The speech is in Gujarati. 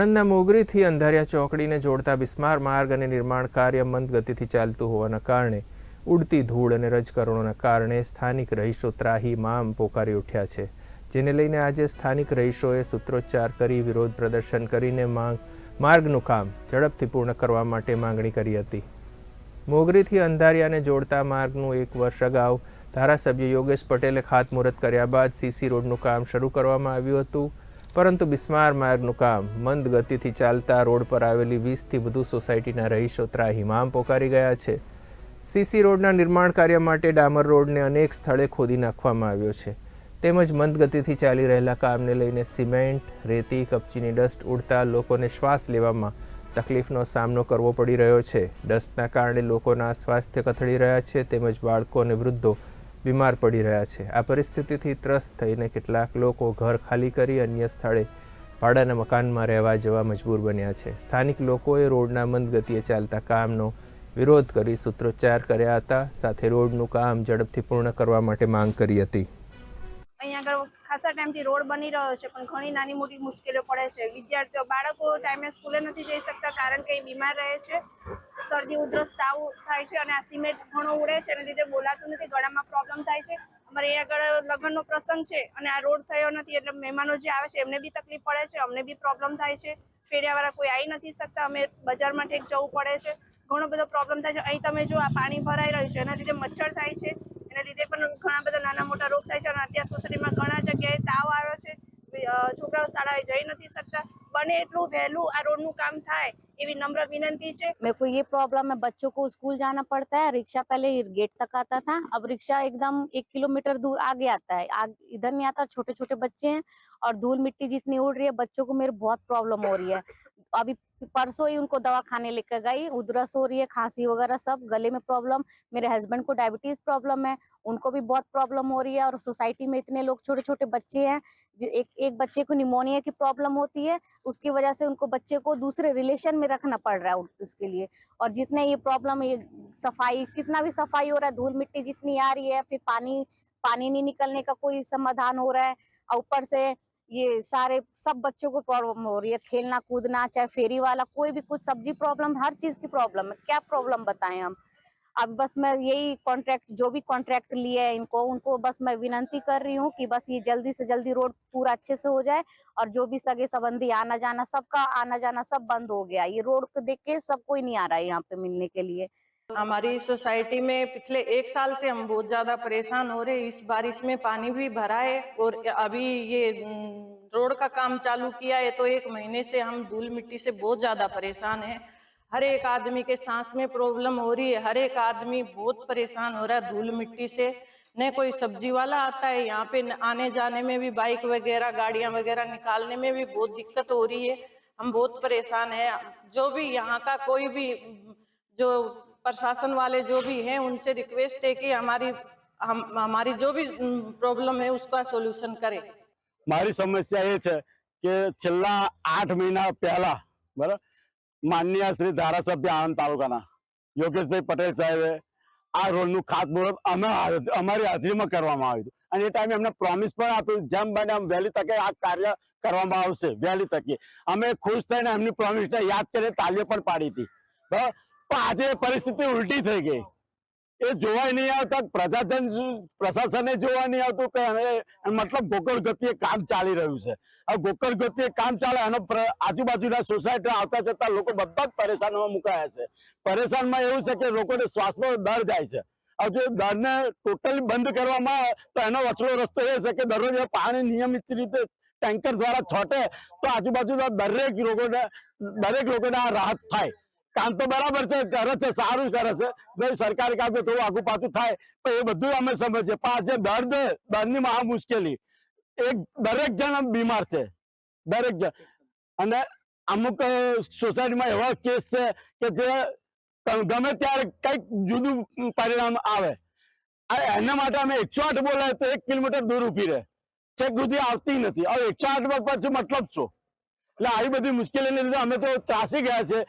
આણંદના મોગરીથી અંધારિયા ચોકડીને જોડતા બિસ્માર માર્ગ અને નિર્માણ કાર્ય મંદ ગતિથી ચાલતું હોવાના કારણે ઉડતી ધૂળ અને રજકરણોના કારણે સ્થાનિક રહીશો ત્રાહીમામ પોકારી ઉઠ્યા છે. જેને લઈને આજે સ્થાનિક રહીશોએ સૂત્રોચ્ચાર કરી, વિરોધ પ્રદર્શન કરીને માંગ, માર્ગનું કામ ઝડપથી પૂર્ણ કરવા માટે માંગણી કરી હતી. મોગરીથી અંધારિયાને જોડતા માર્ગનું એક વર્ષ અગાઉ ધારાસભ્ય યોગેશ પટેલે ખાતમુહૂર્ત કર્યા બાદ સીસી રોડનું કામ શરૂ કરવામાં આવ્યું હતું. પરંતુ બિસ્માર માર્ગનું કામ મંદ ગતિથી ચાલતા રોડ પર આવેલી વીસથી વધુ સોસાયટીના રહીશો ત્રાહિમામ પોકારી ગયા છે. સીસી રોડના નિર્માણ કાર્ય માટે ડામર રોડને અનેક સ્થળે ખોદી નાખવામાં આવ્યો છે. તેમજ મંદ ગતિથી ચાલી રહેલા કામને લઈને સિમેન્ટ, રેતી, કપચીની ડસ્ટ ઉડતા લોકોને શ્વાસ લેવામાં તકલીફનો સામનો કરવો પડી રહ્યો છે. ડસ્ટના કારણે લોકોના સ્વાસ્થ્ય કથળી રહ્યા છે તેમજ બાળકો અને વૃદ્ધો બીમાર પડી રહ્યા છે. આ પરિસ્થિતિથી ત્રસ્ત થઈને કેટલાક લોકો ઘર ખાલી કરી અન્ય સ્થળે ભાડાના મકાનમાં રહેવા જવા મજબૂર બન્યા છે. સ્થાનિક લોકોએ રોડના મંદ ગતિએ ચાલતા કામનો વિરોધ કરી સૂત્રોચ્ચાર કર્યા હતા. સાથે રોડનું કામ ઝડપથી પૂર્ણ કરવા માટે માંગ કરી હતી. અહીંયા આગળ ખાસા ટાઈમથી રોડ બની રહ્યો છે, પણ ઘણી નાની મોટી મુશ્કેલીઓ પડે છે. વિદ્યાર્થીઓ, બાળકો ટાઈમે સ્કૂલે નથી જઈ શકતા કારણ કે બીમાર રહે છે. શરદી, ઉધરસ, તાવ થાય છે અને આ સિમેન્ટ ઘણો ઉડે છે એના લીધે બોલાતું નથી, ગળામાં પ્રોબ્લેમ થાય છે. અમારે એ આગળ લગ્નનો પ્રસંગ છે અને આ રોડ થયો નથી એટલે મહેમાનો જે આવે છે એમને બી તકલીફ પડે છે, અમને બી પ્રોબ્લેમ થાય છે. ફેરિયાવાળા કોઈ આવી નથી શકતા, અમે બજારમાં ઠેક જવું પડે છે. ઘણો બધો પ્રોબ્લેમ થાય છે. અહીં તમે જો આ પાણી ભરાઈ રહ્યું છે, એના લીધે મચ્છર થાય છે. એના લીધે પણ ઘણા બધા નાના મોટા રોગ થાય છે અને અત્યાર સોસાયટીમાં ઘણા જગ્યાએ તાવ આવ્યો છે. છોકરાઓ શાળાએ જઈ નથી શકતા. બને એટલું વહેલું આ રોડનું કામ થાય. એવી નમ્ર વિનંતી છે मेरे को ये प्रॉब्लम है बच्चों को स्कूल जाना पड़ता है रिक्शा पहले गेट तक आता था अब रिक्शा एकदम एक किलोमीटर दूर आगे आता है आग, इधर नहीं आता छोटे छोटे बच्चे हैं और धूल मिट्टी जितनी उड़ रही है बच्चों को मेरे बहुत प्रॉब्लम हो रही है अभी परसों ही उनको दवा खाने लेकर गई, उधरस हो रही है, खांसी वगैरह सब, गले में प्रॉब्लम मेरे हस्बैंड को डायबिटीज़ प्रॉब्लम है, उनको भी बहुत प्रॉब्लम हो रही है और सोसाइटी में इतने लोग छोटे छोटे बच्चे हैं एक एक बच्चे को निमोनिया की प्रॉब्लम होती है, उसकी वजह से उनको बच्चे को दूसरे रिलेशन में रखना पड़ रहा है इसके लिए। और जितने ये प्रॉब्लम ये सफ़ाई, कितना भी सफ़ाई हो रहा है, धूल मिट्टी जितनी आ रही है, फिर पानी पानी नहीं निकलने का कोई समाधान हो रहा है ऊपर से ये सारे, सब बच्चों को प्रॉब्लम हो रही है, खेलना, कूदना, चाहे फेरी वाला, कोई भी कुछ, सब्ज़ी प्रॉब्लम हर चीज़ की प्रॉब्लम है। क्या प्रॉब्लम बताएँ हम? अब बस मैं यही कॉन्ट्रैक्ट जो भी कॉन्ट्रैक्ट लिए हैं इनको, उनको बस मैं विनंती कर रही हूँ कि बस ये जल्दी से जल्दी रोड पूरा अच्छे से हो जाए और जो भी सगे संबंधी आना जाना सबका आना जाना सब बंद हो गया। ये रोड को देख के सब कोई नहीं आ रहा है यहाँ पे मिलने के लिए। हमारी सोसाइटी में पिछले एक साल से हम बहुत ज़्यादा परेशान हो रहे इस बारिश में पानी भी भरा है और अभी ये रोड का काम चालू किया है तो एक महीने से हम धूल मिट्टी से बहुत ज़्यादा परेशान हैं। हर एक आदमी के सांस में प्रॉब्लम हो रही है, हर एक आदमी बहुत परेशान हो रहा है धूल मिट्टी से। न कोई सब्ज़ी वाला आता है, यहाँ पे आने जाने में भी बाइक वगैरह, गाड़ियाँ वगैरह निकालने में भी बहुत दिक्कत हो रही है। हम बहुत परेशान हैं। जो भी यहाँ का कोई भी, जो प्रशासन वाले जो भी हैं उनसे रिक्वेस्ट है कि हमारी हम हमारी जो भी प्रॉब्लम है उसका सोल्यूशन करें મારી સમસ્યા એ છે કે છેલ્લા આઠ મહિના પહેલા બરાબર માનનીય શ્રી ધારાસભ્ય આણંદ તાલુકાના યોગેશભાઈ પટેલ સાહેબે આ રોડનું ખાતમુહૂર્ત અમે હાજ- અમારી હાજરીમાં કરવામાં આવ્યું હતું અને એ ટાઈમે એમને પ્રોમિસ પણ આપ્યું જેમ બને એમ વહેલી તકે આ કાર્ય કરવામાં આવશે વહેલી તકે અમે ખુશ થઈને એમની પ્રોમિસને યાદ કરીને તાલીઓ પણ પાડી હતી બરાબર પણ આજે પરિસ્થિતિ ઉલટી થઈ ગઈ. એ જોવાય નહીં આવતા પ્રશાસન પ્રશાસને જોવા નહીં આવતું કે મતલબ ગોકળ ગતિએ કામ ચાલી રહ્યું છે. આ ગોકળ ગતિએ કામ ચાલે એનો આજુબાજુના સોસાયટી આવતા જતા લોકો બધા જ પરેશાનમાં મુકાયા છે. પરેશાનમાં એવું છે કે લોકોને શ્વાસમાં દર જાય છે. હવે જો દરને ટોટલી બંધ કરવામાં આવે તો એનો વચલો રસ્તો એ છે કે દરરોજ પાણી નિયમિત રીતે ટેન્કર દ્વારા છોટે તો આજુબાજુના દરેક લોકોને દરેક લોકોને આ રાહત થાય. કામ તો બરાબર છે, કરે છે, સારું કરે છે. ભાઈ, સરકારી કામ થોડું આગું પાછું થાય. પણ એ બધું અમે સમજીએ. પણ જે દર્દ, દર્દની મહા મુશ્કેલી. એક, દરેક જણ બીમાર છે. દરેક જણ. અને અમુક સોસાયટીમાં એવા કેસ છે કે જે ગમે ત્યારે કંઈક જુદું પરિણામ આવે. એના માટે અમે એકસો આઠ બોલાય તો એક કિલોમીટર દૂર ઊભી રહે. છેક સુધી આવતી નથી. હવે એકસો આઠ પછી મતલબ શું? એટલે આવી બધી મુશ્કેલીને લીધે અમે તો ત્રાસી ગયા છે.